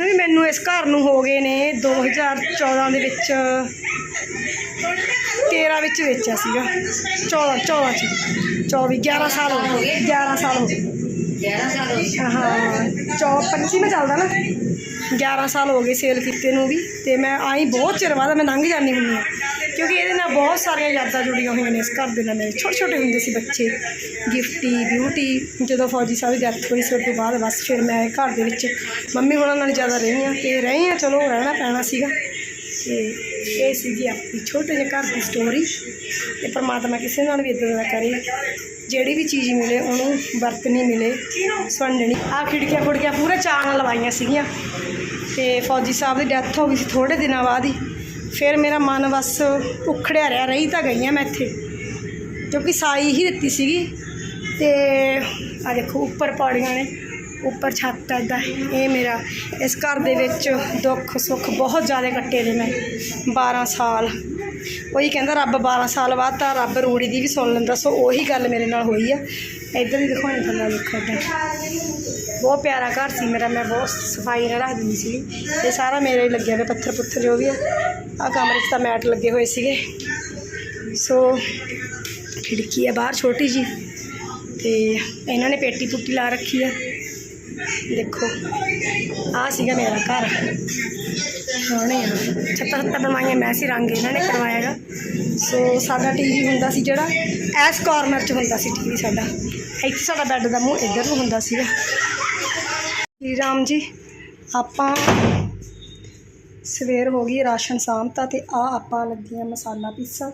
ਨੂੰ ਵੀ ਮੈਨੂੰ ਇਸ ਘਰ ਨੂੰ ਹੋ ਗਏ ਨੇ 2014 ਦੇ ਵਿੱਚ। 13 ਵਿੱਚ ਵੇਚਿਆ ਸੀਗਾ। 14 14 ਚ। 24 11 ਸਾਲ ਹੋ ਗਏ। 11 ਸਾਲ ਹੋ ਗਏ। 11 ਸਾਲ ਹੋ ਗਏ। ਹਾਂ ਚੌ 25 ਮੈਂ ਚੱਲਦਾ ਨਾ। 11 ਸਾਲ ਹੋ ਗਏ ਸੇਲ ਕੀਤੇ ਨੂੰ ਵੀ ਤੇ ਮੈਂ ਆਈ ਬਹੁਤ ਚਿਰ ਬਾਅਦ, ਮੈਂ ਲੰਘ ਜਾਂਦੀ ਹੁੰਦੀ ਹਾਂ। ਕਿਉਂਕਿ ਇਹਦੇ ਨਾਲ ਬਹੁਤ ਸਾਰੀਆਂ ਯਾਦਾਂ ਜੁੜੀਆਂ ਹੋਈਆਂ ਨੇ ਇਸ ਘਰ ਦੇ ਨਾਲ ਮੇਰੇ। ਛੋਟੇ ਛੋਟੇ ਹੁੰਦੇ ਸੀ ਬੱਚੇ ਗਿਫਟੀ ਬਿਊਟੀ ਜਦੋਂ ਫੌਜੀ ਸਾਹਿਬ ਦੀ ਡੈਥ ਹੋਈ ਸੀ, ਉਸ ਤੋਂ ਬਾਅਦ ਬਸ ਫਿਰ ਮੈਂ ਘਰ ਦੇ ਵਿੱਚ ਮੰਮੀ ਹੋਣਾ ਨਾਲ ਜ਼ਿਆਦਾ ਰਹੀ ਹਾਂ ਤੇ ਰਹੀ ਹਾਂ, ਚਲੋ ਰਹਿਣਾ ਪੈਣਾ ਸੀਗਾ ਤੇ ਇਹ ਸੀਗੀ ਆਪਣੀ ਛੋਟੇ ਜਿਹੇ ਘਰ ਦੀ ਸਟੋਰੀ ਤੇ ਪਰਮਾਤਮਾ ਕਿਸੇ ਨਾਲ ਵੀ ਇਦਾਂ ਦਾ ਕਰੇ, ਜਿਹੜੀ ਵੀ ਚੀਜ਼ ਮਿਲੇ ਉਹਨੂੰ ਵਰਤਣੀ ਮਿਲੇ ਸੁਣਨੀ ਆ ਖਿੜਕੀਆਂ ਖੁੜਕੀਆਂ ਪੂਰਾ ਚਾਅ ਨਾਲ ਲਵਾਈਆਂ ਸੀਗੀਆਂ। ਤੇ ਫੌਜੀ ਸਾਹਿਬ ਦੀ ਡੈਥ ਹੋ ਗਈ ਸੀ ਥੋੜੇ ਦਿਨਾਂ ਬਾਅਦ ਹੀ। ਫਿਰ ਮੇਰਾ ਮਨ ਬਸ ਉਖੜਿਆ ਰਿਹਾ, ਰਹੀ ਤਾਂ ਗਈਆਂ ਮੈਂ ਇੱਥੇ। ਕਿਉਂਕਿ ਸਾਈ ਹੀ ਦਿੱਤੀ ਸੀਗੀ। ਤੇ ਆ ਦੇਖੋ, ਉੱਪਰ ਪੌੜੀਆਂ ਨੇ। ਉੱਪਰ ਛੱਤ ਐਦਾ ਇਹ ਮੇਰਾ ਇਸ ਘਰ ਦੇ ਵਿੱਚ ਦੁੱਖ ਸੁੱਖ ਬਹੁਤ ਜ਼ਿਆਦਾ ਕੱਟੇ ਨੇ ਮੈਂ। 12 ਸਾਲ। ਉਹੀ ਕਹਿੰਦਾ, ਰੱਬ 12 ਸਾਲ ਬਾਅਦ ਤਾਂ ਰੱਬ ਰੂੜੀ ਦੀ ਵੀ ਸੁਣ ਲੈਂਦਾ। ਸੋ ਉਹੀ ਗੱਲ ਮੇਰੇ ਨਾਲ ਹੋਈ ਆ। ਇੱਧਰ ਵੀ ਦਿਖਾਉਣੀ ਥੱਲੇ ਦੇਖੋ ਇੱਦਾਂ ਬਹੁਤ ਪਿਆਰਾ ਘਰ ਸੀ ਮੇਰਾ। ਮੈਂ ਬਹੁਤ ਸਫ਼ਾਈ ਨਾਲ ਰੱਖ ਦਿੰਦੀ ਸੀ ਇਹ ਸਾਰਾ ਮੇਰੇ ਹੀ ਲੱਗਿਆ ਹੋਇਆ ਪੱਥਰ ਪੁੱਥਰ ਜੋ ਵੀ ਆ। ਆ ਕਮਰੇ 'ਚ ਤਾਂ ਮੈਟ ਲੱਗੇ ਹੋਏ ਸੀਗੇ। ਸੋ ਖਿੜਕੀ ਹੈ ਬਾਹਰ ਛੋਟੀ ਜੀ ਤੇ ਇਹਨਾਂ ਨੇ ਪੇਟੀ ਪੁੱਟੀ ਲਾ ਰੱਖੀ ਆ। ਦੇਖੋ ਆ ਸੀਗਾ ਮੇਰਾ ਘਰ। ਸੋਹਣੇ ਆ। ਛੱਤਾਂ ਛੱਤਾਂ ਬਣਵਾਈਆਂ, ਮੈਂ ਸੀ ਰੰਗ ਇਹਨਾਂ ਨੇ ਕਰਵਾਇਆਗਾ। ਸੋ ਸਾਡਾ ਟੀਵੀ ਹੁੰਦਾ ਸੀ ਜਿਹੜਾ, ਐਸ ਕਾਰਨਰ 'ਚ ਹੁੰਦਾ ਸੀ ਟੀਵੀ ਸਾਡਾ। ਇੱਥੇ ਸਾਡਾ ਬੈੱਡ ਦਾ ਮੂੰਹ ਇੱਧਰ ਨੂੰ ਹੁੰਦਾ ਸੀਗਾ। ਜੀ ਰਾਮ ਜੀ, ਆਪਾਂ ਸਵੇਰ ਹੋ ਗਈ ਰਾਸ਼ਨ ਸਾਂਭਤਾ ਤੇ ਆ ਆਪਾਂ ਲੱਗੀਆਂ ਮਸਾਲਾ ਪੀਸਾ।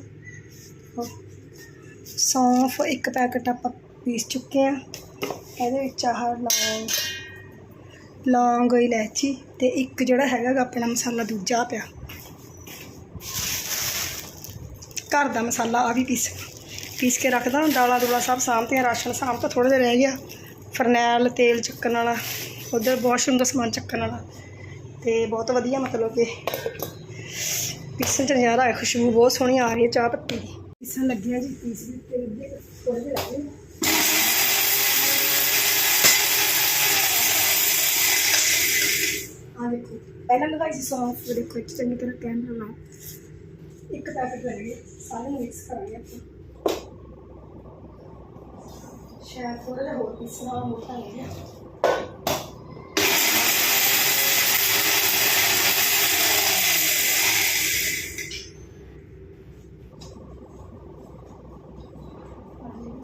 ਸੌਂਫ, ਇੱਕ ਪੈਕਟ ਆਪਾਂ ਪੀਸ ਚੁੱਕੇ ਆ ਇਹਦੇ ਵਿੱਚ ਆਹ ਲੌਂਗ ਲੌਂਗ ਇਲਾਇਚੀ ਤੇ ਇੱਕ ਜਿਹੜਾ ਹੈਗਾ ਆਪਣਾ ਮਸਾਲਾ ਦੂਜਾ ਪਿਆ। ਘਰ ਦਾ ਮਸਾਲਾ ਆ ਵੀ ਪੀਸ ਪੀਸ ਕੇ ਰੱਖਦਾ ਦਾਲਾਂ ਦੂਲਾ ਸਭ ਸਾਂਭਤੀਆਂ, ਰਾਸ਼ਨ ਸਾਂਭ ਤਾਂ ਥੋੜਾ ਜਿਹਾ ਰਹਿ ਗਿਆ। ਫਰਨੈਲ, ਤੇਲ ਚੱਕਣ ਵਾਲਾ, ਉਧਰ ਵਾਸ਼ਰੂਮ ਦਾ ਸਮਾਨ ਚੱਕਣ ਵਾਲਾ। ਤੇ ਬਹੁਤ ਵਧੀਆ ਮਤਲਬ ਕਿ ਪੀਸਣ ਚ ਨਜ਼ਾਰਾ ਹੈ ਖੁਸ਼ਬੂ ਬਹੁਤ ਸੋਹਣੀ ਆ ਰਹੀ ਹੈ ਚਾਹ ਪੱਤੀ ਦੀ। ਪੀਸਣ ਲੱਗਿਆ ਜੀ, ਪੀਸ ਤੇ ਅੱਧੇ ਥੋੜੇ ਜਿਹੇ ਰਹਿ ਗਏ ਆ ਦੇਖੋ ਪਹਿਲਾਂ ਲਗਾਈ ਸੀ ਸੌਂਫ ਦੇਖੋ ਇੱਥੇ ਚੰਗੀ ਤਰ੍ਹਾਂ ਕੈਮਰਾ ਲਾ ਇੱਕ ਪੈਕਟ ਰਹਿ ਗਿਆ ਸਾਰੇ ਮਿਕਸ ਕਰਾਂਗੇ ਆਪਾਂ। ਸ਼ਾਇਦ ਥੋੜਾ ਜਿਹਾ ਹੋਰ ਪੀਸਣਾ ਮੋਟਾ ਹੋ ਗਿਆ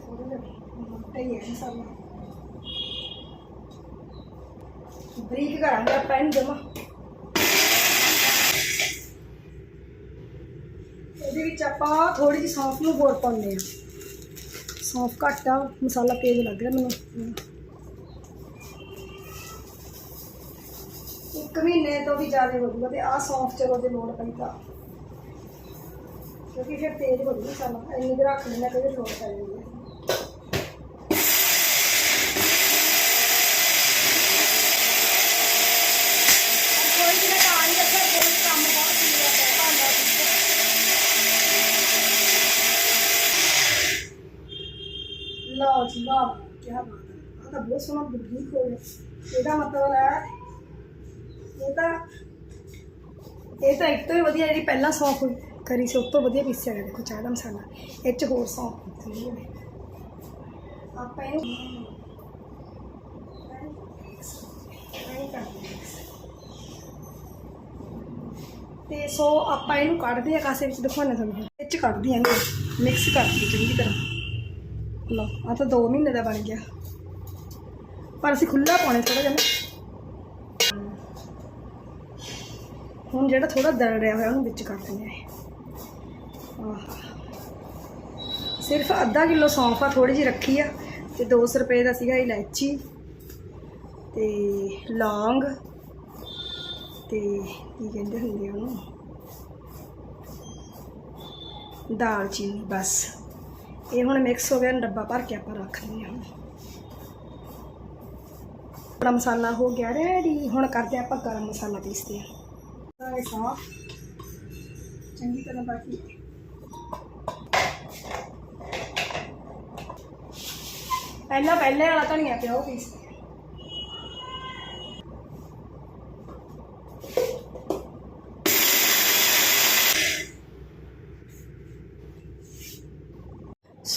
ਥੋੜਾ ਜਿਹਾ ਮੋਟਾ ਹੀ ਹੈ ਮਸਾਲਾ ਬਰੀਕ ਕਰਾਂਗੇ ਆਪਾਂ ਇਹਨੂੰ ਜਮਾ। ਇਹਦੇ ਵਿੱਚ ਆਪਾਂ ਥੋੜੀ ਜਿਹੀ ਸੌਂਫ ਨੂੰ ਹੋਰ ਪਾਉਂਦੇ ਆ ਸੌਂਫ ਘੱਟ ਆ, ਮਸਾਲਾ ਤੇਜ਼ ਲੱਗ ਰਿਹਾ ਮੈਨੂੰ। ਇੱਕ ਮਹੀਨੇ ਤੋਂ ਵੀ ਜ਼ਿਆਦਾ ਹੋ ਜੂਗਾ ਤੇ ਆਹ ਸੌਂਫ ਚਲੋ ਜੇ ਲੋੜ ਪਈ ਤਾਂ। ਕਿਉਂਕਿ ਫਿਰ ਤੇਜ਼ ਹੋ ਜੂਗਾ ਮਸਾਲਾ। ਇੰਨੀ ਕੁ ਰੱਖ ਲੈਣਾ ਕਦੇ ਲੋੜ ਪੈ ਜਾਂਦੀ ਹੈ ਕੋਈ ਵੀ ਨਾ ਨਹੀਂ ਰੱਖਿਆ ਕੋਈ ਕੰਮ ਬਹੁਤ ਹੁੰਦਾ ਹੈ ਭਾਂਡਾ ਲਓ ਵਾਹ ਕੀ ਬਾਤ ਹੈ। ਆਹ ਤਾਂ ਬਹੁਤ ਸੋਹਣਾ ਬਰੀਕ ਹੋ ਗਿਆ। ਇਹਦਾ ਮਤਲਬ ਹੈ, ਇਹ ਤਾਂ ਇਹ ਤਾਂ ਇੱਕ ਤੋਂ ਹੀ ਵਧੀਆ ਜਿਹੜੀ ਪਹਿਲਾਂ ਸੌਂਫ ਕਰੀ ਸੀ ਉਸ ਤੋਂ ਵਧੀਆ ਪੀਸਿਆ ਗਿਆ। ਦੇਖੋ, ਚਾਹ ਦਾ ਮਸਾਲਾ। ਇਹ ਚ ਹੋਰ ਸੌਂਫ ਦਿੱਤੀ ਹੈ। ਆਪਾਂ ਇਹਨੂੰ ਤੇ ਸੋ, ਆਪਾਂ ਇਹਨੂੰ ਕੱਢਦੇ ਆ ਕਾਸੇ ਵਿੱਚ। ਦਿਖਾਉਣਾ ਤੁਹਾਨੂੰ। ਇਹ ਚ ਕੱਢ ਦਿਆਂਗੇ ਮਿਕਸ ਕਰਦੀ ਚੰਗੀ ਤਰ੍ਹਾਂ। ਲਓ ਆ ਤਾਂ 2 ਮਹੀਨੇ ਦਾ ਬਣ ਗਿਆ। ਪਰ ਅਸੀਂ ਖੁੱਲਾ ਪਾਉਣਾ ਥੋੜਾ ਜਿਹਾ ਨਾ। ਹੁਣ ਜਿਹੜਾ ਥੋੜਾ ਦਰੜ ਰਿਹਾ ਹੋਇਆ, ਉਹਨੂੰ ਵਿੱਚ ਕਰ ਦਿੰਦੇ ਆ ਸਿਰਫ ਅੱਧਾ ਕਿਲੋ ਸੌਂਫ ਆ ਥੋੜੀ ਜਿਹੀ ਰੱਖੀ ਆ, ਤੇ 200 ਰੁਪਏ ਦਾ ਸੀਗਾ ਇਲਾਇਚੀ ਤੇ ਲੌਂਗ ਤੇ ਕੀ ਕਹਿੰਦੇ ਹੁੰਦੇ ਆ ਉਹਨੂੰ? ਦਾਲਚੀਨੀ, ਬਸ। ਇਹ ਹੁਣ ਮਿਕਸ ਹੋ ਗਿਆ ਡੱਬਾ ਭਰ ਕੇ ਆਪਾਂ ਰੱਖ ਦਿੰਦੇ ਹਾਂ ਆਪਣਾ ਮਸਾਲਾ ਹੋ ਗਿਆ ਰੈਡੀ ਹੁਣ ਕਰਦੇ ਆਪਾਂ ਗਰਮ ਮਸਾਲਾ ਪੀਸਦੇ ਹਾਂ ਸਾਰੇ ਸਾਫ਼। ਚੰਗੀ ਤਰ੍ਹਾਂ ਬਾਕੀ ਪਹਿਲਾਂ ਪਹਿਲੇ ਵਾਲਾ ਧਨੀਆ ਪਿਆ ਉਹ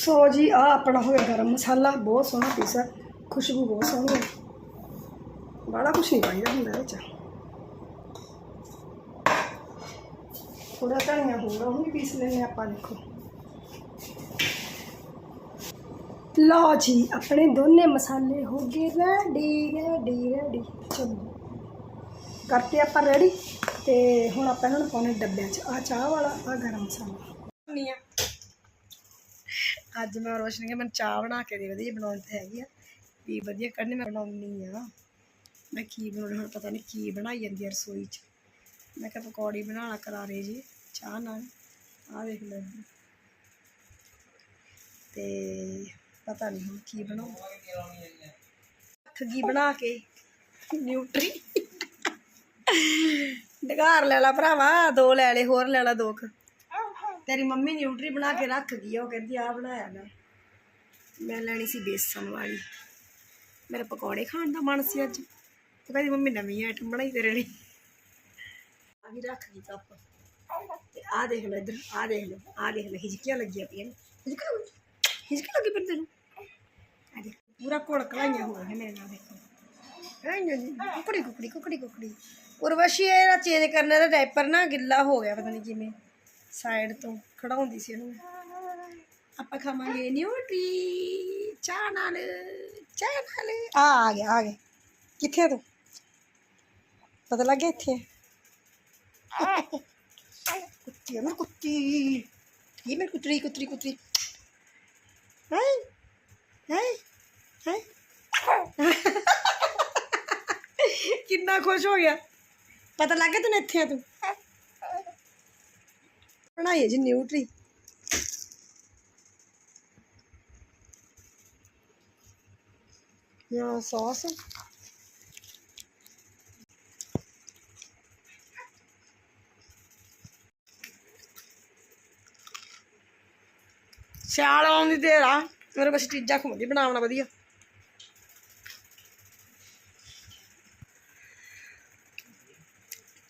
ਸੋ ਜੀ ਆ ਆਪਣਾ ਹੋ ਗਿਆ ਗਰਮ ਮਸਾਲਾ ਬਹੁਤ ਸੋਹਣਾ ਪੀਸ ਹੈ ਖੁਸ਼ਬੂ ਬਹੁਤ ਸੋਹਣੀ ਹੈ ਬੜਾ ਕੁਛ ਨਹੀਂ ਪਾਈਦਾ ਹੁੰਦਾ ਇਹ ਚ ਥੋੜਾ ਧਨੀਆ ਹੋਰ ਉਹ ਵੀ ਪੀਸ ਲੈਣੇ ਆਪਾਂ ਦੇਖੋ ਲਓ ਜੀ ਆਪਣੇ ਦੋਨੇ ਮਸਾਲੇ ਹੋ ਗਏ ਰੈਡੀ ਰੈਡੀ ਰੈਡੀ ਚਲੋ ਕਰਤੇ ਆਪਾਂ ਰੈਡੀ ਤੇ ਹੁਣ ਆਪਾਂ ਇਹਨਾਂ ਨੂੰ ਪਾਉਣੇ ਡੱਬਿਆਂ 'ਚ ਆ ਚਾਹ ਵਾਲਾ ਆ ਗਰਮ ਮਸਾਲਾ ਨਹੀਂ ਆ ਅੱਜ ਮੈਂ ਰੋਸ਼ਨੀ ਕੇ ਮੈਂ ਚਾਹ ਬਣਾ ਕੇ ਦੇ ਵਧੀਆ ਬਣਾਉਣੀ ਤੇ ਹੈਗੀ ਆ। ਵੀ ਵਧੀਆ ਕਰਨੀ ਮੈਂ ਬਣਾਉਣੀ ਆ। ਮੈਂ ਕੀ ਬਣਾਉਣਾ, ਹੁਣ ਪਤਾ ਨਹੀਂ ਕੀ ਬਣਾਈ ਜਾਂਦੀ ਆ ਰਸੋਈ 'ਚ। ਮੈਂ ਕਿਹਾ ਪਕੌੜੀ ਬਣਾ ਲਾ ਕਰਾਰੇ ਜੀ, ਚਾਹ ਨਾਲ। ਆਹ ਦੇਖ ਲਓ ਤੇ ਪਤਾ ਨਹੀਂ ਹੁਣ ਕੀ ਬਣਾਉਂ ਠੱਗੀ ਬਣਾ ਕੇ, ਨਿਊਟਰੀ। ਡਗਾਰ ਲੈ ਲਾ ਭਰਾਵਾ, ਦੋ ਲੈ ਲੈ ਹੋਰ ਲੈ ਲਾ ਦੋ ਕੁ। ਤੇਰੀ ਮੰਮੀ ਨਿਊਟਰੀ ਬਣਾ ਕੇ ਰੱਖ ਗਈ ਆ, ਉਹ ਕਹਿੰਦੀ ਆ ਬਣਾਇਆ ਮੈਂ। ਮੈਂ ਲੈਣੀ ਸੀ ਬੇਸਣ ਵਾਲੀ। ਮੇਰੇ ਪਕੌੜੇ ਖਾਣ ਦਾ ਮਨ ਸੀ ਅੱਜ। ਉਹ ਕਹਿੰਦੀ ਮੰਮੀ ਨਵੀਂ ਆਈਟਮ ਬਣਾਈ ਤੇਰੇ ਲਈ। ਆ ਵੀ ਰੱਖ ਗਈ ਕੱਪ। ਤੇ ਆ ਦੇਖ ਲਓ ਇੱਧਰ ਆ ਦੇਖ ਲੈ ਆ ਦੇਖ ਲਓ ਹਿਜਕੀਆਂ ਲੱਗੀਆਂ ਪਈਆਂ ਨੇ। ਹਿਜਕੀਆਂ ਹਿਜਕੀ ਲੱਗੀ ਪਈ ਤੈਨੂੰ? ਆ ਦੇਖ ਪੂਰਾ ਕੋਲ ਕਲਾਈਆਂ ਹੋਇਆ ਹੈ ਮੇਰੇ ਨਾਲ ਦੇਖੋ। ਕੁਕੜੀ ਕੁਕੜੀ ਕੁਕੜੀ ਕੁਕੜੀ। ਉਰਵਸ਼ੀ ਇਹਦਾ ਚੇਂਜ ਕਰਨਾ ਦਾ ਡਾਈਪਰ ਨਾ ਗਿੱਲਾ ਹੋ ਗਿਆ ਪਤਾ ਨਹੀਂ ਕਿਵੇਂ। ਸਾਈਡ ਤੋਂ ਖੜਾਉਂਦੀ ਸੀ ਇਹਨੂੰ ਆਪਾਂ ਖਾਵਾਂਗੇ ਨਿਊਟਰੀ ਚਾਹ ਨਾਲ ਚਾਹ ਨਾਲ ਆ ਆ ਗਿਆ ਆ ਗਿਆ ਕਿੱਥੇ ਆ ਤੂੰ ਪਤਾ ਲੱਗ ਗਿਆ ਇੱਥੇ ਆ। ਕੁੱਤੀ ਆ ਮੇਰੀ ਕੁੱਤੀ ਇਹ ਮੇਰੀ ਕੁੱਤਰੀ ਕੁੱਤਰੀ ਕੁੱਤਰੀ ਹਾਏ ਹਾਏ ਹਾਏ ਕਿੰਨਾ ਖੁਸ਼ ਹੋ ਗਿਆ ਪਤਾ ਲੱਗ ਗਿਆ ਤੈਨੂੰ ਇੱਥੇ ਆ ਤੂੰ ਬਣਾਈ ਜੀ ਨਿਊਟਰੀ ਯਾ ਸੌਸ ਸਿਆਲ ਆਉਣ ਦੀ ਦੇਰ ਆ। ਮੇਰੇ ਬਸ ਚੀਜ਼ਾਂ ਖੁੰਦੀ ਬਣਾਉਣਾ ਵਧੀਆ।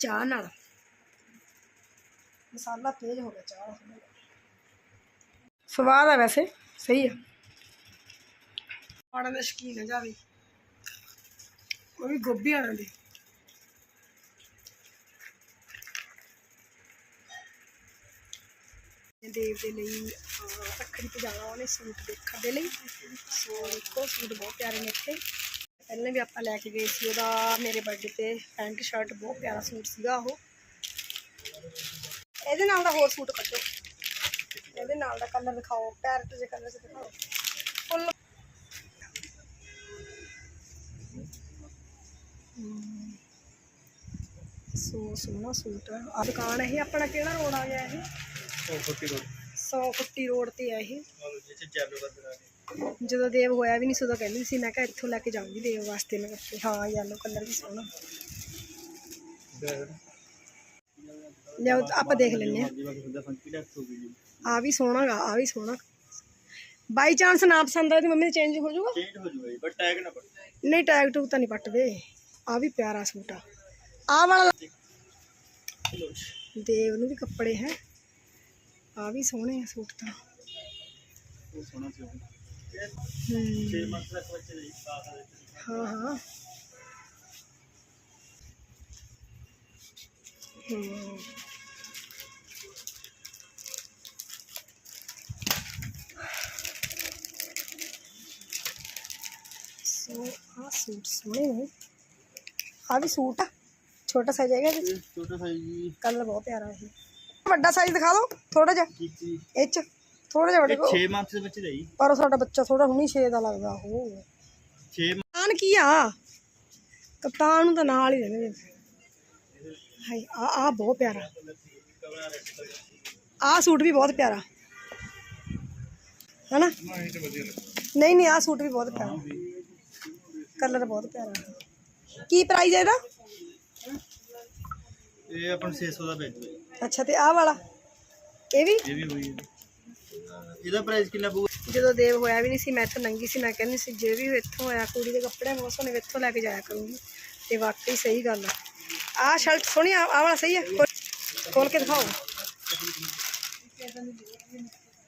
ਚਾਹ ਨਾਲ। ਮਸਾਲਾ ਤੇਜ਼ ਹੋ ਗਿਆ ਚਾਹ ਨਾਲ ਸਵਾਦ ਆ ਵੈਸੇ, ਸਹੀ ਆ। ਆੜਾਂ ਦਾ ਸ਼ਕੀਨ ਹੈ ਜਾਵੇ ਉਹ ਵੀ ਗੋਭੀ ਆੜਾਂ ਦੀ। ਦੇਵ ਦੇ ਲਈ ਰੱਖੜੀ ਤੇ ਜਾਣਾ ਉਹਨੇ ਸੂਟ ਦੇਖਣ ਦੇ ਲਈ। ਸੋ ਦੇਖੋ, ਸੂਟ ਬਹੁਤ ਪਿਆਰੇ ਨੇ ਇੱਥੇ। ਪਹਿਲਾਂ ਵੀ ਆਪਾਂ ਲੈ ਕੇ ਗਏ ਸੀ, ਉਹਦਾ ਮੇਰੇ ਬਰਥਡੇ ਤੇ ਪੈਂਟ ਸ਼ਰਟ ਬਹੁਤ ਪਿਆਰਾ ਸੂਟ ਸੀਗਾ ਉਹ। ਇਹਦੇ ਨਾਲ ਦਾ ਹੋਰ ਸੂਟ ਕੱਢੋ। ਇਹਦੇ ਨਾਲ ਦਾ ਕਲਰ ਦਿਖਾਓ ਪੈਰਟ ਜੇ ਕਲਰ ਚ ਦਿਖਾਓ। ਫੁੱਲ। ਸੋ ਸੋਹਣਾ ਸੂਟ ਆ। ਆਹ ਦੁਕਾਨ ਇਹ ਆਪਣਾ ਕਿਹੜਾ ਰੋਡ ਆ ਗਿਆ ਇਹ? ਉਹ ਫੁੱਟੀ ਰੋਡ। 100 ਫੁੱਟੀ ਰੋਡ ਤੇ ਆ ਇਹ। ਜਿੱਥੇ ਜੈਲੋ ਗਏ ਜਦੋਂ ਦੇਵ ਹੋਇਆ ਵੀ ਨਹੀਂ ਸੀ ਉਦੋਂ ਕਹਿੰਦੀ ਸੀ ਮੈਂ ਕਿਹਾ ਇੱਥੋਂ ਲੈ ਕੇ ਜਾਊਂਗੀ ਦੇਵ ਵਾਸਤੇ। ਮੈਂ ਕੱਪੜੇ ਹਾਂ ਯੈਲੋ ਕਲਰ ਵੀ ਸੋਹਣਾ। ਲਿਆਓ ਆਪਾਂ ਦੇਖ ਲੈਂਦੇ ਆ ਆ ਵੀ ਸੋਹਣਾ ਗਾ ਆ ਵੀ ਸੋਹਣਾ। ਬਾਈ ਚਾਂਸ ਨਾ ਪਸੰਦ ਆਏ ਤੇ ਮੰਮੀ ਚੇਂਜ ਹੋ ਜਾਊਗਾ? ਚੇਂਜ ਹੋ ਜੂਗਾ ਜੀ ਬਟ ਟੈਗ ਨਾ ਪੜਦਾ ਨਹੀਂ ਟੈਗ ਟੂਗ ਤਾਂ ਨਹੀਂ ਪੱਟਦੇ। ਆ ਵੀ ਪਿਆਰਾ ਸੂਟ ਆ। ਆ ਵਾਲਾ ਦੇਵ ਨੂੰ ਵੀ ਕੱਪੜੇ ਹੈ। ਆ ਵੀ ਸੋਹਣੇ ਆ ਸੂਟ ਤਾਂ। ਉਹ ਸੋਹਣਾ ਸੀ ਉਹ ਹਮ, 6 ਮੰਥ ਤੱਕ ਬੱਚੇ ਲਈ ਸਾਥ ਦੇ ਹਾਂ। ਹਾਂ ਹਮ। ਸੋ ਆ ਸੂਟ ਸੋਹਣੇ ਨੇ ਆ ਵੀ ਸੂਟ ਆ ਛੋਟਾ ਸਾਈਜ਼ ਹੈਗਾ ਇਹਦੇ 'ਚ ਛੋਟਾ ਸਾਈਜ਼ ਜੀ ਕਲਰ ਬਹੁਤ ਪਿਆਰਾ ਇਹ ਵੱਡਾ ਸਾਈਜ਼ ਦਿਖਾ ਦਿਓ ਥੋੜਾ ਜਿਹਾ ਕੀਤੀ ਇਹ ਚ ਥੋੜਾ ਜਿਹਾ ਵੱਡੇ 6 ਮੰਥ ਦੇ ਬੱਚੇ ਦਾ ਜੀ ਪਰ ਉਹ ਸਾਡਾ ਬੱਚਾ ਥੋੜਾ ਹੁਣੀ 6 ਦਾ ਲੱਗਦਾ ਉਹ 6 ਕਪਤਾਨ ਕੀ ਆ ਕਪਤਾਨ ਨੂੰ ਤਾਂ ਨਾਲ ਹੀ ਰਹਿੰਦੇ ਹਾਏ ਆ ਆ ਬਹੁਤ ਪਿਆਰਾ ਆ ਸੂਟ ਵੀ ਬਹੁਤ ਪਿਆਰਾ ਹੈਨਾ ਨਹੀਂ ਤੇ ਵਧੀਆ ਨਹੀਂ ਨਹੀਂ ਆ ਸੂਟ ਵੀ ਬਹੁਤ ਪਿਆਰਾ ਕਲਰ ਬਹੁਤ ਪਿਆਰਾ ਕੀ ਪ੍ਰਾਈਸ ਹੈ ਇਹਦਾ? ਇਹ ਆਪਣ 600 ਦਾ ਬੈਗ ਹੈ ਅੱਛਾ ਤੇ ਆਹ ਵਾਲਾ? ਇਹ ਵੀ? ਇਹ ਵੀ ਹੋਈ ਹੈ ਇਹਦਾ ਪ੍ਰਾਈਸ ਕਿੰਨਾ ਪਊਗਾ? ਜਦੋਂ ਦੇਵ ਹੋਇਆ ਵੀ ਨਹੀਂ ਸੀ ਮੈਂ ਇੱਥੋਂ ਨੰਗੀ ਸੀ ਮੈਂ ਕਹਿੰਦੀ ਸੀ ਜੇ ਵੀ ਇੱਥੋਂ ਹੋਇਆ ਕੁੜੀ ਦੇ ਕੱਪੜੇ ਬਹੁਤ ਸੋਹਣੇ ਇੱਥੋਂ ਲੈ ਕੇ ਜਾਇਆ ਕਰੂੰਗੀ। ਤੇ ਵਾਕਈ ਸਹੀ ਗੱਲ ਆ। ਆਹ ਸ਼ਰਟ ਸੋਹਣੀ ਆ ਆਹ ਵਾਲਾ ਸਹੀ ਆ? ਖੋਲ- ਖੋਲ ਕੇ ਦਿਖਾਓ।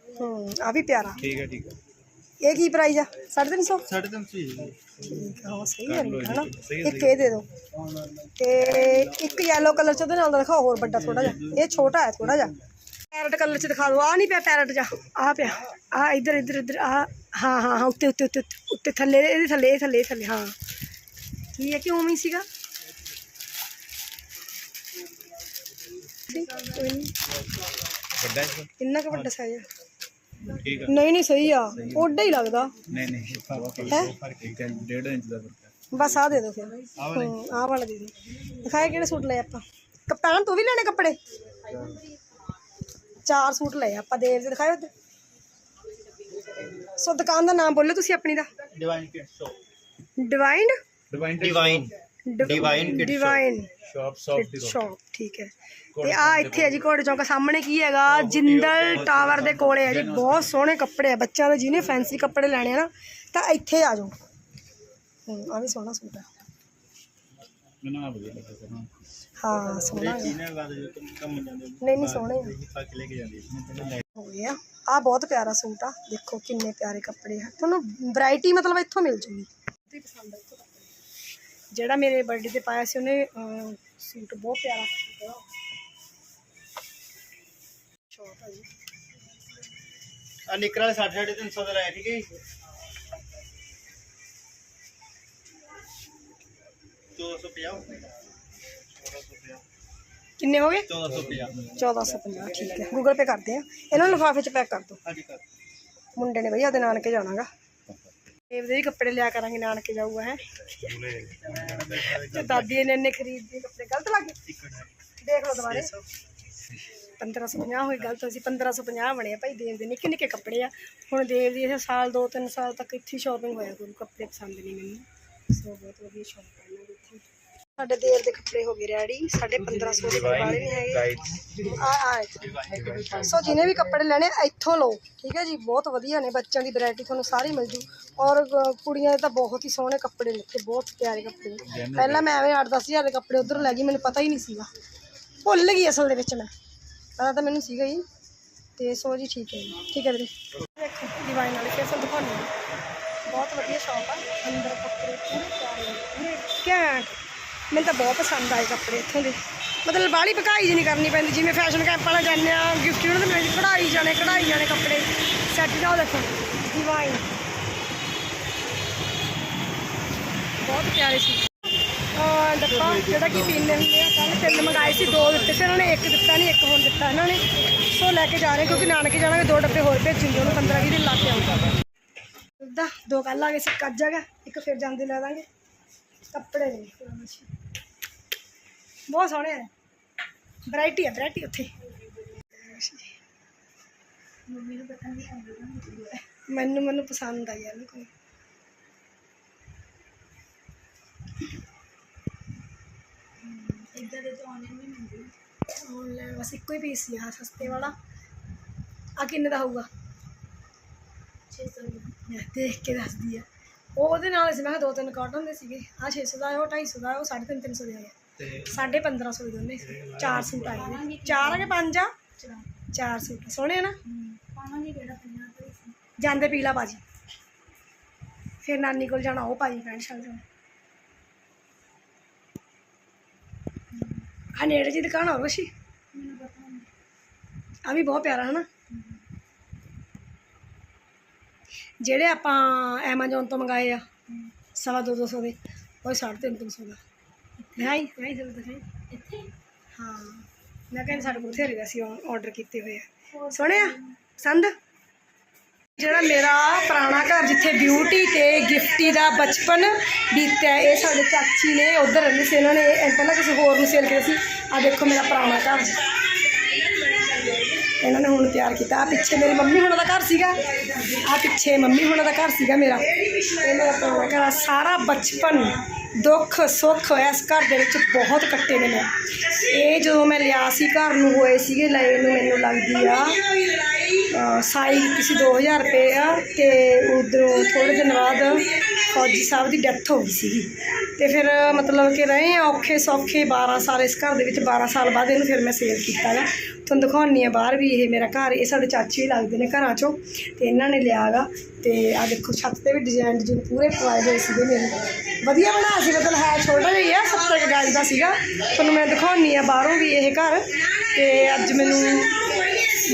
ਹੂੰ ਆ ਵੀ ਪਿਆਰਾ। ਠੀਕ ਹੈ ਠੀਕ ਹੈ। ਇਹ ਕੀ ਪ੍ਰਾਈਸ ਆ? 350 ਸਾਢੇ ਤਿੰਨ ਸੌ ਹੀ ਹੈ ਠੀਕ ਆ ਹਾਂ ਸਹੀ ਹੈ ਹਨਾ? ਇੱਕ ਇਹ ਦੇ ਦਿਓ। ਤੇ ਇੱਕ ਯੈਲੋ ਕਲਰ ਚ ਉਹਦੇ ਨਾਲ ਦਾ ਦਿਖਾਓ ਹੋਰ ਵੱਡਾ ਥੋੜਾ ਜਿਹਾ। ਇਹ ਛੋਟਾ ਹੈ ਥੋੜਾ ਜਿਹਾ। ਪੈਰਟ ਕਲਰ ਚ ਦਿਖਾ ਦਿਓ ਆ ਨਹੀਂ ਪਿਆ ਪੈਰਟ ਜਾ ਆ ਪਿਆ। ਆ ਇੱਧਰ ਇੱਧਰ ਇੱਧਰ ਆ ਹਾਂ ਹਾਂ ਹਾਂ ਉੱਤੇ ਉੱਤੇ ਉੱਤੇ ਉੱਤੇ- ਥੱਲੇ ਇਹਦੇ ਥੱਲੇ ਇਹ ਥੱਲੇ ਥੱਲੇ ਹਾਂ। ਕੀ ਹੈ ਕਿ ਉਵੇਂ ਸੀਗਾ? ਵੱਡਾ ਇੰਨਾ ਕੁ ਵੱਡਾ ਸਾਈਜ਼ ਠੀਕ ਨਹੀਂ ਨਹੀਂ ਸਹੀ ਆ। ਓਡਾ ਹੀ ਲੱਗਦਾ। ਨਹੀਂ ਨਹੀਂ ਹੈ? ਡੇਢ ਇੰਚ ਦਾ ਫ਼ਰਕ ਬਸ ਆ ਦੇ ਦਿਓ ਫਿਰ। ਆਹ ਵਾਲਾ? ਦੇ ਦਿਓ ਦਿਖਾਏ ਕਿਹੜੇ ਸੂਟ ਲਏ ਆਪਾਂ? ਕਪਤਾਨ ਤੂੰ ਵੀ ਲੈਣੇ ਕੱਪੜੇ? ਚਾਰ ਸੂਟ ਲਏ ਆਪਾਂ ਦੇਵ ਦੇ ਦਿਖਾਏ ਉੱਧਰ। ਸੋ ਦੁਕਾਨ ਦਾ ਨਾਮ ਬੋਲੋ ਤੁਸੀਂ ਆਪਣੀ ਦਾ। Divine kid divine divine divine Divine Kids Shop. Divine shop shop ਠੀਕ ਹੈ ਤੇ ਆ ਇੱਥੇ ਹੈ ਜੀ ਘੋੜੇ ਚੌਂਕ ਸਾਹਮਣੇ ਕੀ ਹੈਗਾ ਜਿੰਦਲ ਟਾਵਰ ਦੇ ਕੋਲੇ ਹੈ ਜੀ ਬਹੁਤ ਸੋਹਣੇ ਕੱਪੜੇ ਆ ਬੱਚਿਆਂ ਦੇ ਜਿਹਨੇ ਫੈਂਸੀ ਕੱਪੜੇ ਲੈਣੇ ਆ ਨਾ ਤਾਂ ਇੱਥੇ ਆ ਜਾਓ ਹੂੰ ਆ ਵੀ ਸੋਹਣਾ ਸੂਟ ਆ ਮੈਨੂੰ ਆ ਵਧੀਆ ਲੱਗਾ ਸਰ ਹਾਂ ਸੋਹਣਾ ਹੈ। ਇਹਨਾਂ ਬਾਅਦ ਜੋ ਕੰਮ ਜਾਂਦੇ ਨਹੀਂ ਨਹੀਂ ਸੋਹਣੇ ਆ ਪਾ ਕੇ ਲੈ ਕੇ ਜਾਂਦੀ ਹੈ ਹੋ ਗਿਆ ਆ ਬਹੁਤ ਪਿਆਰਾ ਸੂਟ ਆ ਦੇਖੋ ਕਿੰਨੇ ਪਿਆਰੇ ਕੱਪੜੇ ਆ ਤੁਹਾਨੂੰ ਵੈਰਾਈਟੀ ਮਤਲਬ ਇੱਥੋਂ ਮਿਲ ਜੂਗੀ ਬਹੁਤ ਪਸੰਦ ਆ ਇੱਥੋਂ ਕੱਪੜੇ। ਜਿਹੜਾ ਮੇਰੇ ਬਰਥਡੇ ਤੇ ਪਾਇਆ ਸੀ ਉਹਨੇ ਅਹ, ਸੂਟ ਬਹੁਤ ਪਿਆਰਾ ਸੀਗਾ। ਸ਼ੌਪ ਆ ਜੀ। ਆ ਨਿਕਰ ਵਾਲੇ 60 350 ਦਾ ਲਾਇਆ ਠੀਕ ਹੈ ਜੀ? 1450 ਕਿੰਨੇ ਹੋ ਗਏ? 1450 1450 ਠੀਕ ਹੈ। ਗੂਗਲ ਪੇ ਕਰਦੇ ਆ। ਇਹਨਾਂ ਨੂੰ ਲਿਫਾਫੇ 'ਚ ਪੈਕ ਕਰ ਦਿਓ। ਹਾਂਜੀ ਕਰ ਮੁੰਡੇ ਨੇ ਬਈ ਉਹਦੇ ਨਾਨਕੇ ਜਾਣਾਗਾ। ਦੇਵ ਦੇ ਵੀ ਕੱਪੜੇ ਲਿਆ ਕਰਾਂਗੇ ਨਾਨਕੇ ਜਾਊਗਾ ਹੈ। ਤੇ ਦਾਦੀ ਨੇ ਇੰਨੇ ਖਰੀਦਦੇ ਕੱਪੜੇ ਗਲਤ ਲੱਗੇ ਦੇਖ ਲਓ ਦੁਬਾਰੇ। 1550 ਹੋਏ ਗਲਤ ਸੀ। 1550 ਬਣੇ ਆ ਭਾਈ ਦੇਵ ਦੇ ਨਿੱਕੇ ਨਿੱਕੇ ਕੱਪੜੇ ਆ। ਹੁਣ ਦੇਵ ਦੀ ਇਹ ਸਾਲ 2-3 ਸਾਲ ਤੱਕ ਇੱਥੇ ਸ਼ਾਪਿੰਗ ਹੋਇਆ ਕਰੂ ਕੱਪੜੇ ਪਸੰਦ ਨਹੀਂ ਮੈਨੂੰ। ਸੋ ਬਹੁਤ ਵਧੀਆ ਹੈ ਦੀ ਇੱਥੇ ਸਾਡੇ ਦੇਵ ਦੇ ਕੱਪੜੇ ਹੋ ਗਏ ਰੈਡੀ ਸਾਡੇ 1500 ਦੇ ਵਾਲੇ ਨਹੀਂ ਹੈਗੇ। ਆ ਆ। ਸੋ ਜਿਹਨੇ ਵੀ ਕੱਪੜੇ ਲੈਣੇ ਇੱਥੋਂ ਲਓ। ਠੀਕ ਹੈ ਜੀ? ਬਹੁਤ ਵਧੀਆ ਨੇ ਬੱਚਿਆਂ ਦੀ ਵੈਰਾਈਟੀ ਤੁਹਾਨੂੰ ਸਾਰੀ ਮਿਲ ਜੂ। ਔਰ ਕੁੜੀਆਂ ਦੇ ਤਾਂ ਬਹੁਤ ਹੀ ਸੋਹਣੇ ਕੱਪੜੇ ਨੇ ਬਹੁਤ ਪਿਆਰੇ ਕੱਪੜੇ ਪਹਿਲਾਂ ਮੈਂ ਐਵੇਂ 8-10 ਹਜ਼ਾਰ ਦੇ ਕੱਪੜੇ ਉਧਰ ਲੈ ਗਈ ਮੈਨੂੰ ਪਤਾ ਹੀ ਨਹੀਂ ਸੀਗਾ। ਭੁੱਲ ਗਈ ਅਸਲ ਦੇ ਵਿੱਚ ਮੈਂ। ਪਤਾ ਤਾਂ ਮੈਨੂੰ ਸੀਗਾ ਹੀ। ਤੇ ਸੋ ਜੀ ਠੀਕ ਹੈ ਜੀ। ਠੀਕ ਹੈ ਵੀਰੇ। ਦੇਖੋ ਡਿਵਾਈਨ ਵਾਲੇ ਦਿਖਾਉਂਦੀ ਹਾਂ। ਬਹੁਤ ਵਧੀਆ ਸ਼ਾਪ ਆ। ਅੰਦਰ ਕੱਪੜੇ ਪੂਰੇ ਪਿਆਰੇ ਨੇ, ਪੂਰੇ ਘੈਂਟ। ਮੈਨੂੰ ਤਾਂ ਬਹੁਤ ਪਸੰਦ ਆਏ ਕੱਪੜੇ ਇੱਥੋਂ ਦੇ। ਮਤਲਬ ਬਾਹਲੀ ਪਕਾਈ ਜੀ ਨਹੀਂ ਕਰਨੀ ਪੈਂਦੀ, ਜਿਵੇਂ ਫੈਸ਼ਨ ਕੈਂਪ ਵਾਲਾ ਜਾਂਦੇ ਆ ਗਿਫਟ ਉਹਨਾਂ ਦੇ ਮਿਲ ਕਢਾਈ ਜਾਣੇ ਕਢਾਈ ਜਾਣੇ ਕੱਪੜੇ ਸੈੱਟ ਜਾਓ ਦੇਖੋ ਡਿਵਾਈਨ ਬਹੁਤ ਪਿਆਰੇ ਸੀ। ਡੱਬਾ ਜਿਹੜਾ ਕਿ ਪੀਣੇ ਹੁੰਦੇ ਆ ਕੱਲ ਤਿੰਨ ਮੰਗਾਏ ਸੀ, ਦੋ ਦਿੱਤੇ ਤੇ ਇਹਨਾਂ ਨੇ ਇੱਕ ਦਿੱਤਾ ਨਹੀਂ, ਇੱਕ ਹੁਣ ਦਿੱਤਾ ਇਹਨਾਂ ਨੇ। ਸੋ ਲੈ ਕੇ ਜਾ ਰਹੇ, ਕਿਉਂਕਿ ਨਾਨਕੇ ਜਾਣਾਗੇ ਦੋ ਡੱਬੇ ਹੋਰ ਭੇਜੂਗੇ ਉਹਨੂੰ 15 20 ਦਿਨ ਲਾ ਕੇ ਆਉਂਦਾ ਦਾ ਦੋ ਕੱਲ ਆ ਗਏ ਸੀ ਕੱਜ ਹੈਗਾ ਇੱਕ ਫਿਰ ਜਾਂਦੇ ਲੈ ਦਾਂਗੇ। ਕੱਪੜੇ ਨੇ ਬਹੁਤ ਸੋਹਣੇ ਆ। ਵੈਰਾਈਟੀ ਹੈ ਵੈਰਾਈਟੀ ਉੱਥੇ। ਮੈਨੂੰ ਮੈਨੂੰ ਪਸੰਦ ਆਈ ਯਾਰ ਕੋਈ। ਇਦਾਂ ਦੇ ਤਾਂ ਆਨਲਾਈਨ ਨਹੀਂ ਮਿਲਦੇ ਆਨਲਾਈਨ ਬਸ ਇੱਕੋ ਹੀ ਪੀਸ ਸੀ ਆ ਸਸਤੇ ਵਾਲਾ। ਆ ਕਿੰਨੇ ਦਾ ਹੋਊਗਾ? 600 ਮੈਂ ਦੇਖ ਕੇ ਦੱਸਦੀ ਆ। ਉਹ ਉਹਦੇ ਨਾਲ ਸੀ ਮੈਂ ਕਿਹਾ ਦੋ ਤਿੰਨ ਕਾਟਨ ਦੇ ਸੀਗੇ। ਆ 600 ਦਾ ਉਹ 250 ਦਾ ਹੈ, ਉਹ 350 300 ਦੇ ਤੇ ਸਾਢੇ 1500 ਦੇ ਦੋਨੇ। ਚਾਰ ਸੂਟ ਆਏ ਨੇ। ਚਾਰ ਆ ਕਿ ਪੰਜ ਆ? ਚਾਰ ਸੂਟ ਸੋਹਣੇ ਆ ਨਾ? ਪਾਵਾਂਗੇ ਕਿਹੜਾ ਪੰਜਾਹ ਤੋਂ ਜਾਂਦੇ ਪੀਲਾ ਬਾਜੀ। ਫਿਰ ਨਾਨੀ ਕੋਲ ਜਾਣਾ, ਉਹ ਭਾਜੀ ਪੈਂਟ ਸ਼ਰਟ ਆ ਨੇੜੇ ਜੀ ਦੁਕਾਨ ਹੋਰ ਵਸ਼ੀ ਆ ਵੀ ਬਹੁਤ ਪਿਆਰਾ, ਹਨਾ? ਜਿਹੜੇ ਆਪਾਂ ਐਮਾਜ਼ੋਨ ਤੋਂ ਮੰਗਾਏ ਆ, ਸਵਾ ਦੋ ਦੋ ਸੌ ਦੇ, ਉਹ ਸਾਢੇ ਤਿੰਨ ਤਿੰਨ ਸੌ ਦਾ। ਨਹੀਂ ਨਹੀਂ ਸਰ ਦਿਖਾਈ ਇੱਥੇ ਹਾਂ। ਮੈਂ ਕਹਿੰਦਾ ਸਾਡੇ ਕੋਲ ਬਥੇਰੇ ਅਸੀਂ ਆਰਡਰ ਕੀਤੇ ਹੋਏ ਆ। ਸੋਹਣੇ ਆ? ਪਸੰਦ ਜਿਹੜਾ ਮੇਰਾ ਪੁਰਾਣਾ ਘਰ ਜਿੱਥੇ ਬਿਊਟੀ ਤੇ ਗਿਫਟੀ ਦਾ ਬਚਪਨ ਬੀਤਿਆ, ਇਹ ਸਾਡੇ ਚਾਚੀ ਨੇ ਉਧਰ ਰਹਿੰਦੇ ਸੀ, ਇਹਨਾਂ ਨੇ ਪਹਿਲਾਂ ਕਿਸੇ ਹੋਰ ਨੂੰ ਸੇਲ ਕੀਤਾ ਸੀ। ਆ ਦੇਖੋ ਮੇਰਾ ਪੁਰਾਣਾ ਘਰ। ਇਹਨਾਂ ਨੇ ਹੁਣ ਤਿਆਰ ਕੀਤਾ। ਆ ਪਿੱਛੇ ਮੇਰੀ ਮੰਮੀ ਹੁਣਾਂ ਦਾ ਘਰ ਸੀਗਾ। ਆ ਪਿੱਛੇ ਮੰਮੀ ਹੁਣਾਂ ਦਾ ਘਰ ਸੀਗਾ ਮੇਰਾ। ਇਹ ਮੇਰਾ ਪੁਰਾਣਾ ਘਰ ਸਾਰਾ ਬਚਪਨ ਦੁੱਖ, ਸੁੱਖ ਇਸ ਘਰ ਦੇ ਵਿੱਚ ਬਹੁਤ ਕੱਟੇ ਨੇ। ਮੈਂ ਇਹ ਜਦੋਂ ਮੈਂ ਲਿਆ ਸੀ ਘਰ ਨੂੰ ਹੋਏ ਸੀਗੇ, ਲਏ ਨੂੰ ਮੈਨੂੰ ਲੱਗਦੀ ਆ। ਸਾਈ ਕਿਸੇ 2000 ਰੁਪਏ ਆ ਤੇ ਉਧਰੋਂ ਥੋੜੇ ਦਿਨ ਬਾਅਦ ਫੌਜੀ ਸਾਹਿਬ ਦੀ ਡੈਥ ਹੋ ਗਈ ਸੀਗੀ। ਤੇ ਫਿਰ ਮਤਲਬ ਕਿ ਰਹੇ ਆ ਔਖੇ ਸੌਖੇ 12 ਸਾਲ ਇਸ ਘਰ ਦੇ ਵਿੱਚ 12 ਸਾਲ ਬਾਅਦ ਇਹਨੂੰ ਫਿਰ ਮੈਂ ਸੇਲ ਕੀਤਾ ਗਾ। ਤੁਹਾਨੂੰ ਦਿਖਾਉਣੀ ਆ ਬਾਹਰ ਵੀ ਇਹ ਮੇਰਾ ਘਰ, ਇਹ ਸਾਡੇ ਚਾਚੇ ਹੀ ਲੱਗਦੇ ਨੇ ਘਰਾਂ ਚੋਂ। ਤੇ ਇਹਨਾਂ ਨੇ ਲਿਆ ਗਾ ਤੇ ਆ ਦੇਖੋ ਛੱਤ ਤੇ ਵੀ ਡਿਜ਼ਾਈਨ ਡਿਜ਼ਾਈਨ ਪੂਰੇ ਪਵਾਏ ਹੋਏ ਸੀਗੇ ਮੇਰੇ। ਵਧੀਆ ਬਣਾਇਆ ਸੀ, ਮਤਲਬ ਹੈ ਛੋਟਾ ਜਿਹਾ ਹੀ ਆ 70 ਕੁ ਗਜ ਦਾ ਸੀਗਾ। ਤੁਹਾਨੂੰ ਮੈਂ ਦਿਖਾਉਣੀ ਆ ਬਾਹਰੋਂ ਵੀ ਇਹ ਘਰ। ਤੇ ਅੱਜ ਮੈਨੂੰ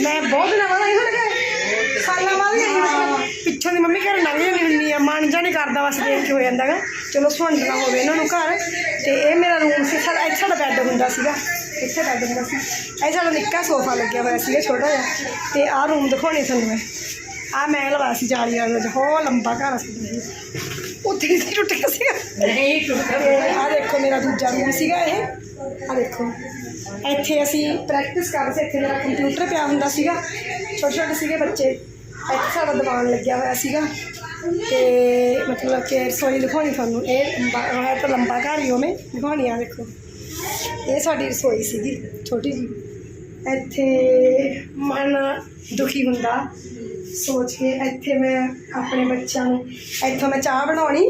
ਮੈਂ ਬਹੁਤ ਦਿਨਾਂ ਬਾਅਦ ਆਈ ਕਿ ਸਾਲਾਂ ਬਾਅਦ ਹੀ ਆਈ ਹਾਂ ਪਿੱਛੋਂ ਦੀ ਮੰਮੀ ਘਰ ਲੰਘ ਜਾਂਦੀ ਹੁੰਦੀ ਆ ਮਨ ਜਾ ਨਹੀਂ ਕਰਦਾ ਬਸ ਦੇਖ ਕੇ ਹੋ ਜਾਂਦਾਗਾ ਚਲੋ ਸੁਹੰਡਣਾ ਹੋਵੇ ਇਹਨਾਂ ਨੂੰ ਘਰ। ਤੇ ਇਹ ਮੇਰਾ ਰੂਮ ਸੀ ਸਾਡਾ ਇੱਥੇ ਸਾਡਾ ਬੈੱਡ ਹੁੰਦਾ ਸੀਗਾ। ਇੱਥੇ ਬੈੱਡ ਹੁੰਦਾ ਸੀ। ਇਹ ਸਾਡਾ ਨਿੱਕਾ ਸੋਫਾ ਲੱਗਿਆ ਹੋਇਆ ਸੀਗਾ ਛੋਟਾ ਜਿਹਾ। ਤੇ ਆਹ ਰੂਮ ਦਿਖਾਉਣੇ ਤੁਹਾਨੂੰ ਮੈਂ। ਆ ਮੈਂ ਲਵਾਇਆ ਸੀ ਜਾਲੀ ਵਾਲਾ ਜਿਹਾ ਹੋ ਲੰਬਾ ਘਰ ਸੀ ਉੱਥੇ ਹੀ ਟੁੱਟ ਗਿਆ ਸੀਗਾ। ਨਹੀਂ ਟੁੱਟਦਾ ਤੇ ਆਹ ਦੇਖੋ ਮੇਰਾ ਦੂਜਾ ਰੂਮ ਸੀਗਾ ਇਹ। ਆਹ ਦੇਖੋ। ਇੱਥੇ ਅਸੀਂ ਪ੍ਰੈਕਟਿਸ ਕਰਦੇ ਸੀ, ਇੱਥੇ ਮੇਰਾ ਕੰਪਿਊਟਰ ਪਿਆ ਹੁੰਦਾ ਸੀਗਾ, ਛੋਟੇ ਛੋਟੇ ਸੀਗੇ ਬੱਚੇ, ਇੱਥੇ ਸਾਡਾ ਦੀਵਾਨ ਲੱਗਿਆ ਹੋਇਆ ਸੀਗਾ, ਤੇ ਮਤਲਬ ਕਿ ਰਸੋਈ ਦਿਖਾਉਣੀ ਤੁਹਾਨੂੰ, ਇਹ ਲੰਬਾ ਤਾਂ ਲੰਬਾ ਘਰ ਹੀ ਉਵੇਂ ਦਿਖਾਉਣੀ ਆ ਦੇਖੋ। ਇਹ ਸਾਡੀ ਰਸੋਈ ਸੀਗੀ, ਛੋਟੀ ਜੀ। ਇੱਥੇ ਮਨ ਦੁਖੀ ਹੁੰਦਾ, ਸੋਚ ਕੇ ਇੱਥੇ ਮੈਂ ਆਪਣੇ ਬੱਚਿਆਂ ਨੂੰ, ਇੱਥੋਂ ਮੈਂ ਚਾਹ ਬਣਾਉਣੀ,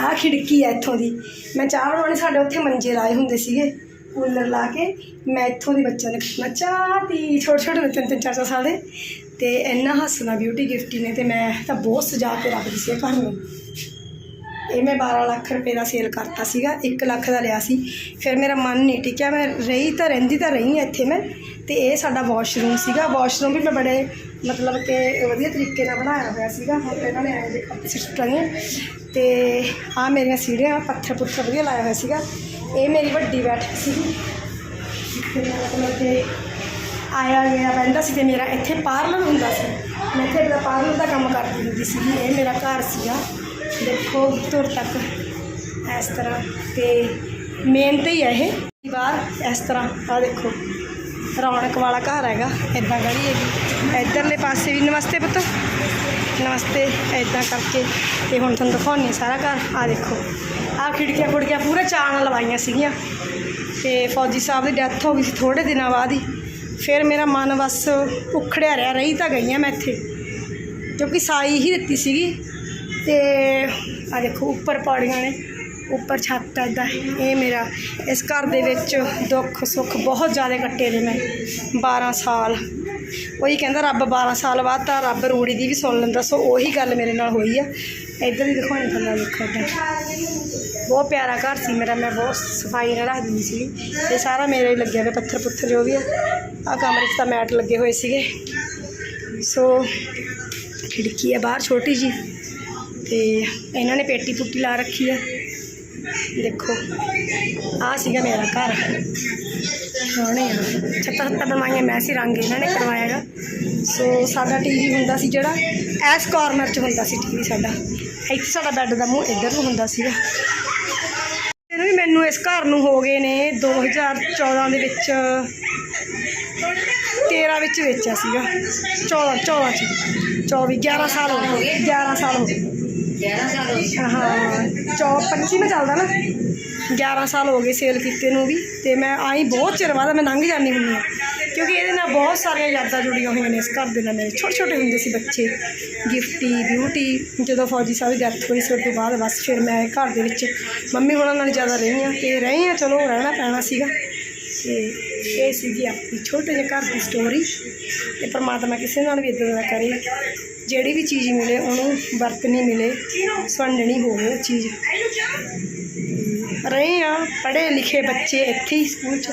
ਆਹ ਖਿੜਕੀ ਹੈ ਇੱਥੋਂ ਦੀ। ਮੈਂ ਚਾਹ ਬਣਾਉਣੀ, ਸਾਡੇ ਉੱਥੇ ਮੰਜੇ ਲਾਏ ਹੁੰਦੇ ਸੀਗੇ। ਕੂਲਰ ਲਾ ਕੇ ਮੈਂ ਇੱਥੋਂ ਦੀ ਬੱਚਿਆਂ ਨੇ ਖਾਣਾ ਚਾਹ ਪੀ ਛੋਟੇ ਛੋਟੇ ਨੇ, ਤਿੰਨ ਤਿੰਨ ਚਾਰ ਚਾਰ ਸਾਲ ਦੇ। ਤੇ ਇੰਨਾ ਹੱਸਣਾ ਬਿਊਟੀ ਗਿਫਟੀ ਨੇ ਤੇ ਮੈਂ ਤਾਂ ਬਹੁਤ ਸਜਾ ਕੇ ਰੱਖਦੀ ਸੀ ਇਹ ਘਰ ਨੂੰ। ਇਹ ਮੈਂ 12 ਲੱਖ ਰੁਪਏ ਦਾ ਸੇਲ ਕਰਤਾ ਸੀਗਾ 1 ਲੱਖ ਦਾ ਲਿਆ ਸੀ। ਫਿਰ ਮੇਰਾ ਮਨ ਨਹੀਂ ਟਿਕਿਆ ਮੈਂ ਰਹੀ ਤਾਂ ਰਹਿੰਦੀ ਤਾਂ ਰਹੀ ਹਾਂ ਇੱਥੇ ਮੈਂ। ਤੇ ਇਹ ਸਾਡਾ ਵਾਸ਼ਰੂਮ ਸੀਗਾ। ਵਾਸ਼ਰੂਮ ਵੀ ਮੈਂ ਬੜੇ ਮਤਲਬ ਕਿ ਵਧੀਆ ਤਰੀਕੇ ਨਾਲ ਬਣਾਇਆ ਹੋਇਆ ਸੀਗਾ। ਹੁਣ ਇਹਨਾਂ ਨੇ ਐਂ ਦੇਖੋ ਸਿਸਟਰੀਆਂ ਤੇ ਆ ਮੇਰੀਆਂ ਸੀੜੀਆਂ ਪੱਥਰ ਪੁੱਥਰ ਵਧੀਆ ਲਾਇਆ ਹੋਇਆ ਸੀਗਾ। ਇਹ ਮੇਰੀ ਵੱਡੀ ਬੈਠਕ ਸੀ। ਮਤਲਬ ਕਿ ਆਇਆ ਗਿਆ ਰਹਿੰਦਾ ਸੀ ਤੇ ਮੇਰਾ ਇੱਥੇ ਪਾਰਲਰ ਹੁੰਦਾ ਸੀ। ਮੈਂ ਇੱਥੇ ਦਾ ਪਾਰਲਰ ਦਾ ਕੰਮ ਕਰਦੀ ਹੁੰਦੀ ਸੀਗੀ ਇਹ ਮੇਰਾ ਘਰ ਸੀਗਾ। ਦੇਖੋ ਤੁਰ ਤੱਕ ਇਸ ਤਰ੍ਹਾਂ। ਤੇ ਮੇਨ ਤੇ ਹੀ ਹੈ ਇਹ। ਬਾਹਰ ਇਸ ਤਰ੍ਹਾਂ। ਆ ਦੇਖੋ, ਰੌਣਕ ਵਾਲਾ ਘਰ ਹੈਗਾ। ਇਦਾਂ ਗਲੀ ਹੈਗੀ। ਇਧਰਲੇ ਪਾਸੇ ਵੀ ਨਮਸਤੇ ਪੁੱਤ। ਨਮਸਤੇ ਇਦਾਂ ਕਰਕੇ ਤੇ ਹੁਣ ਤੁਹਾਨੂੰ ਦਿਖਾਉਣੀ ਸਾਰਾ ਘਰ। ਆ ਦੇਖੋ ਆ ਖਿੜਕੀਆਂ ਖੁੜਕੀਆਂ ਪੂਰਾ ਚਾਅ ਨਾਲ ਲਵਾਈਆਂ ਸੀਗੀਆਂ। ਤੇ ਫੌਜੀ ਸਾਹਿਬ ਦੀ ਡੈਥ ਹੋ ਗਈ ਸੀ ਥੋੜੇ ਦਿਨਾਂ ਬਾਅਦ ਹੀ। ਫਿਰ ਮੇਰਾ ਮਨ ਬਸ ਉਖੜਿਆ ਰਿਹਾ, ਰਹੀ ਤਾਂ ਗਈ ਹਾਂ ਮੈਂ ਇੱਥੇ। ਕਿਉਂਕਿ ਸਾਈ ਹੀ ਦਿੱਤੀ ਸੀਗੀ। ਤੇ ਆ ਦੇਖੋ, ਉੱਪਰ ਪੌੜੀਆਂ ਨੇ, ਉੱਪਰ ਛੱਤ ਐਦਾ ਇਹ ਮੇਰਾ, ਇਸ ਘਰ ਦੇ ਵਿੱਚ ਦੁੱਖ ਸੁੱਖ ਬਹੁਤ ਜ਼ਿਆਦਾ ਕੱਟੇ ਨੇ ਮੈਂ 12 ਸਾਲ। ਉਹੀ ਕਹਿੰਦਾ ਰੱਬ 12 ਸਾਲ ਬਾਅਦ ਤਾਂ ਰੱਬ ਰੂੜੀ ਦੀ ਵੀ ਸੁਣ ਲੈਂਦਾ, ਸੋ ਉਹੀ ਗੱਲ ਮੇਰੇ ਨਾਲ ਹੋਈ ਆ। ਇੱਧਰ ਵੀ ਦਿਖਾਉਣੀ ਤੁਹਾਨੂੰ, ਦੇਖੋ ਇੱਧਰ। ਬਹੁਤ ਪਿਆਰਾ ਘਰ ਸੀ ਮੇਰਾ, ਮੈਂ ਬਹੁਤ ਸਫ਼ਾਈ ਨਾਲ ਰੱਖਦੀ ਸੀ ਇਹ ਸਾਰਾ ਮੇਰੇ ਹੀ ਲੱਗਿਆ ਹੋਇਆ ਪੱਥਰ ਪੁੱਥਰ ਜੋ ਵੀ ਆ। ਆ ਕਮਰੇ 'ਚ ਤਾਂ ਮੈਟ ਲੱਗੇ ਹੋਏ ਸੀਗੇ। ਸੋ ਖਿੜਕੀ ਹੈ ਬਾਹਰ ਛੋਟੀ ਜੀ ਤੇ ਇਹਨਾਂ ਨੇ ਪੇਟੀ ਪੁੱਟੀ ਲਾ ਰੱਖੀ ਆ। ਦੇਖੋ ਆ ਸੀਗਾ ਮੇਰਾ ਘਰ। ਸੋਹਣੇ ਆ। ਛੱਤਾਂ ਛੱਤਾਂ ਬਣਵਾਈਆਂ ਮੈਂ ਸੀ ਰੰਗ ਇਹਨਾਂ ਨੇ ਕਰਵਾਇਆਗਾ ਸੋ ਸਾਡਾ ਟੀਵੀ ਹੁੰਦਾ ਸੀ ਜਿਹੜਾ ਐਸ ਕਾਰਨਰ 'ਚ ਹੁੰਦਾ ਸੀ ਟੀਵੀ ਸਾਡਾ। ਇੱਥੇ ਸਾਡਾ ਬੈੱਡ ਦਾ ਮੂੰਹ ਇੱਧਰ ਨੂੰ ਹੁੰਦਾ ਸੀਗਾ। ਇਹਨੂੰ ਵੀ ਮੈਨੂੰ ਇਸ ਘਰ ਨੂੰ ਹੋ ਗਏ ਨੇ 2014 ਦੇ ਵਿੱਚ 13 ਵਿੱਚ ਵੇਚਿਆ ਸੀਗਾ। 14 14 ਚ। 24 11 ਸਾਲ ਹੋ ਗਏ। 11 ਸਾਲ ਹੋ ਗਏ। 11 ਸਾਲ ਹੋ ਗਏ। ਹਾਂ ਚੌ ਪੰਜੀ ਮੈਂ ਚੱਲਦਾ ਨਾ। 11 ਸਾਲ ਹੋ ਗਏ ਸੇਲ ਕੀਤੇ ਨੂੰ ਵੀ, ਤੇ ਮੈਂ ਆਈ ਬਹੁਤ ਚਿਰ ਬਾਅਦ, ਮੈਂ ਲੰਘ ਜਾਂਦੀ ਹੁੰਦੀ ਹਾਂ। ਕਿਉਂਕਿ ਇਹਦੇ ਨਾਲ ਬਹੁਤ ਸਾਰੀਆਂ ਯਾਦਾਂ ਜੁੜੀਆਂ ਹੋਈਆਂ ਨੇ ਇਸ ਘਰ ਦੇ ਨਾਲ ਮੇਰੇ। ਛੋਟੇ ਛੋਟੇ ਹੁੰਦੇ ਸੀ ਬੱਚੇ, ਗਿਫਟੀ ਬਿਊਟੀ ਜਦੋਂ ਫੌਜੀ ਸਾਹਿਬ ਦੀ ਡੈਥ ਹੋਈ ਸੀ, ਉਸ ਤੋਂ ਬਾਅਦ ਬਸ ਫਿਰ ਮੈਂ ਘਰ ਦੇ ਵਿੱਚ ਮੰਮੀ ਹੋਣਾ ਨਾਲ ਜ਼ਿਆਦਾ ਰਹੀ ਹਾਂ ਤੇ ਰਹੀ ਹਾਂ, ਚਲੋ ਰਹਿਣਾ ਪੈਣਾ ਸੀਗਾ। ਤੇ ਇਹ ਸੀਗੀ ਆਪਣੀ ਛੋਟੇ ਜਿਹੇ ਘਰ ਦੀ ਸਟੋਰੀ ਤੇ ਪਰਮਾਤਮਾ ਕਿਸੇ ਨਾਲ ਵੀ ਇਦਾਂ ਦਾ ਕਰੇ, ਜਿਹੜੀ ਵੀ ਚੀਜ਼ ਮਿਲੇ ਉਹਨੂੰ ਵਰਤਣੀ ਮਿਲੇ ਸੁਣਨੀ ਹੋਵੇ ਉਹ ਚੀਜ਼। ਰਹੇ ਆ ਪੜ੍ਹੇ ਲਿਖੇ ਬੱਚੇ ਇੱਥੇ ਹੀ ਸਕੂਲ ਚ।